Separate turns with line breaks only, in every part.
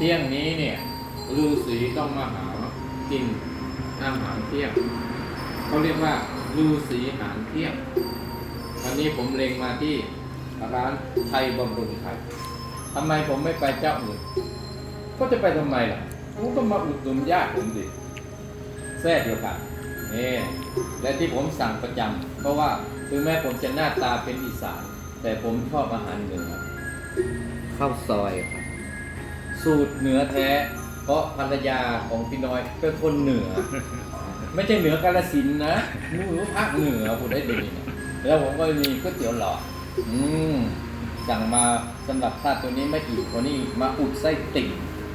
เที่ยงนี้เนี่ยฤาษีต้องมาหากินอาหารเที่ยงเขาเรียกว่าฤาษีอาหารเที่ยงวันนี้ผมเล็งมาที่ร้านไทยบำรุงไทยทำไมผมไม่ไปเจ้าอื่นก็จะไปทำไมล่ะผมก็มาอุดหนุนญาติผมดิแท้เดียวกันนี่และที่ผมสั่งประจำเพราะว่าถึงแม้ผมจะหน้าตาเป็นอีสานแต่ผมชอบอาหารเหนือข้าวซอยครับ สูตรเหนือแท้ เพราะภรรยาของพี่น้อยเป็นคนเหนือ ไม่ใช่เหนือกาลสินธุ์นะหนูภาคเหนือพูดได้ดีนะแล้วผมก็มีก๋วยเตี๋ยวหลอดอืมสั่งมาสำหรับทาสตัวนี้ไม่อีกคนนี้มาอุดไส้ติ่ง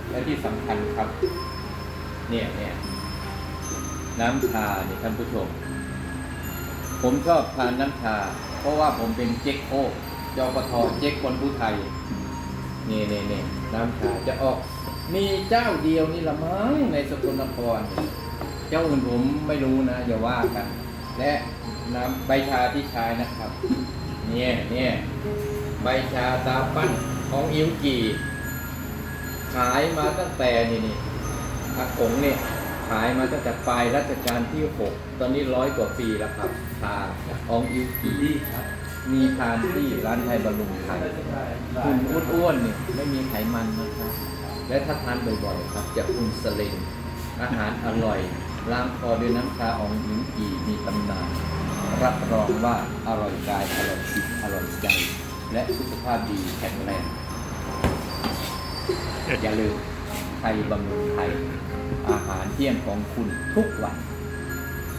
และที่สำคัญครับ เนี่ยเนี่ยน้ำชาเนี่ยท่านผู้ชม ผมชอบทานน้ำชา เพราะว่าผมเป็นเจ๊กโอจปทเจ๊กคนผู้ไทย นี่นี่นี่น้ำชาจะออก มีเจ้าเดียวนี่ละมั้งในสกลนคร เจ้าอื่นผมไม่รู้นะอย่าว่ากัน และน้ำใบชาที่ใช้นะครับ เนี่ยเนี่ยใบชาตาปั้นของอิวกีขายมาตั้งแต่นี่นี่อากงเนี่ยขายมาตั้งแต่ปลายรัชกาลที่หกตอนนี้ร้อยกว่าปีแล้วครับชาของอิวกีครับ มีทานที่ร้านไทยบำรุงไทยคุณอ้วนๆเนี่ยไม่มีไขมันนะครับ และถ้าทานบ่อยๆครับจะอุ่นสลิงอาหารอร่อยล้างคอด้วยน้ำชาของหญิงกีมีตำนานรับรองว่าอร่อยกายอร่อยจิตอร่อยใจ และสุขภาพดีแข็งแรง อย่าลืมไทยบำรุงไทย อาหารเที่ยงของคุณทุกวัน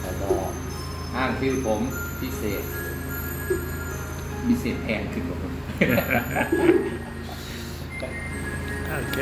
ขอบอกอ้างชื่อผมพิเศษ พิเศษแพงขึ้นกว่าผม
โอเค